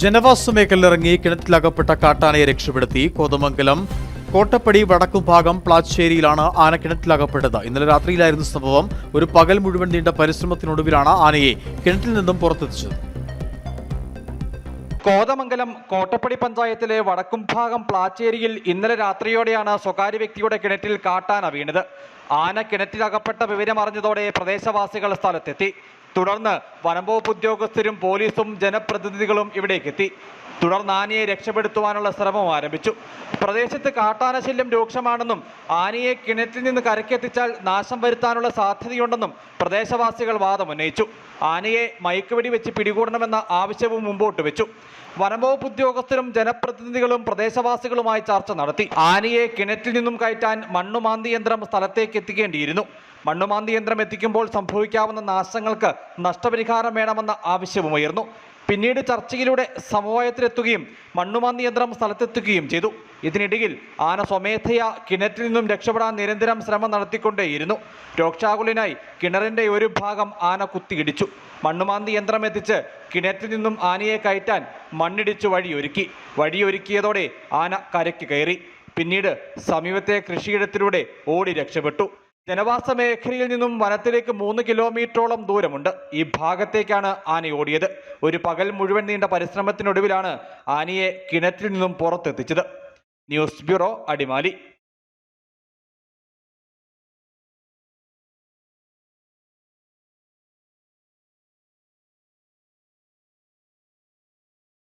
ജനവാസ മേഖലയിലിറങ്ങി കിണറ്റിലകപ്പെട്ട കാട്ടാനയെ രക്ഷപ്പെടുത്തി. കോതമംഗലം കോട്ടപ്പടി വടക്കുംഭാഗം പ്ലാച്ചേരിയിലാണ് ആന കിണറ്റിലകപ്പെട്ടത്. ഇന്നലെ രാത്രിയിലായിരുന്നു സംഭവം. ഒരു പകൽ മുഴുവൻ നീണ്ട പരിശ്രമത്തിനൊടുവിലാണ് ആനയെ കിണറ്റിൽ നിന്നും പുറത്തെത്തിച്ചത്. കോതമംഗലം കോട്ടപ്പടി പഞ്ചായത്തിലെ വടക്കുംഭാഗം പ്ലാച്ചേരിയിൽ ഇന്നലെ രാത്രിയോടെയാണ് സ്വകാര്യ വ്യക്തിയുടെ കിണറ്റിൽ കാട്ടാന വീണത്. ആന കിണറ്റിലകപ്പെട്ട വിവരം അറിഞ്ഞതോടെ പ്രദേശവാസികൾ സ്ഥലത്തെത്തി. തുടർന്ന് വനംവകുപ്പ് ഉദ്യോഗസ്ഥരും പോലീസും ജനപ്രതിനിധികളും ഇവിടേക്കെത്തി. തുടർന്ന് ആനയെ രക്ഷപ്പെടുത്തുവാനുള്ള ശ്രമം ആരംഭിച്ചു. പ്രദേശത്ത് കാട്ടാനശല്യം രൂക്ഷമാണെന്നും ആനയെ കിണറ്റിൽ നിന്ന് കരക്കെത്തിച്ചാൽ നാശം വരുത്താനുള്ള സാധ്യതയുണ്ടെന്നും പ്രദേശവാസികൾ വാദമുന്നയിച്ചു. ആനയെ മയക്കുവെടി വെച്ച് പിടികൂടണമെന്ന ആവശ്യവും മുമ്പോട്ട് വെച്ചു. വനംവകുപ്പ് ഉദ്യോഗസ്ഥരും ജനപ്രതിനിധികളും പ്രദേശവാസികളുമായി ചർച്ച നടത്തി. ആനയെ കിണറ്റിൽ നിന്നും കയറ്റാൻ മണ്ണുമാന്തി യന്ത്രം സ്ഥലത്തേക്ക് എത്തിക്കേണ്ടിയിരുന്നു. മണ്ണുമാന്തി യന്ത്രം എത്തിക്കുമ്പോൾ സംഭവിക്കാവുന്ന നാശങ്ങൾക്ക് നഷ്ടപരിഹാരം വേണമെന്ന ആവശ്യവുമുയർന്നു പിന്നീട് ചർച്ചയിലൂടെ സമവായത്തിലെത്തുകയും മണ്ണുമാന്തി യന്ത്രം സ്ഥലത്തെത്തുകയും ചെയ്തു. ഇതിനിടയിൽ ആന സ്വമേധയാ കിണറ്റിൽ നിന്നും രക്ഷപ്പെടാൻ നിരന്തരം ശ്രമം നടത്തിക്കൊണ്ടേയിരുന്നു. രോക്ഷാകുലിനായി കിണറിന്റെ ഒരു ഭാഗം ആന കുത്തിയിടിച്ചു. മണ്ണുമാന്തി യന്ത്രം എത്തിച്ച് കിണറ്റിൽ നിന്നും ആനയെ കയറ്റാൻ മണ്ണിടിച്ചു വഴിയൊരുക്കി. വഴിയൊരുക്കിയതോടെ ആന കരയ്ക്ക് കയറി. പിന്നീട് സമീപത്തെ കൃഷിയിടത്തിലൂടെ ഓടി രക്ഷപ്പെട്ടു. ജനവാസ മേഖലയിൽ നിന്നും വനത്തിലേക്ക് മൂന്ന് കിലോമീറ്ററോളം ദൂരമുണ്ട്. ഈ ഭാഗത്തേക്കാണ് ആന ഓടിയത്. ഒരു പകൽ മുഴുവൻ നീണ്ട പരിശ്രമത്തിനൊടുവിലാണ് ആനയെ കിണറ്റിൽ നിന്നും പുറത്തെത്തിച്ചത്. News bureau Adimali.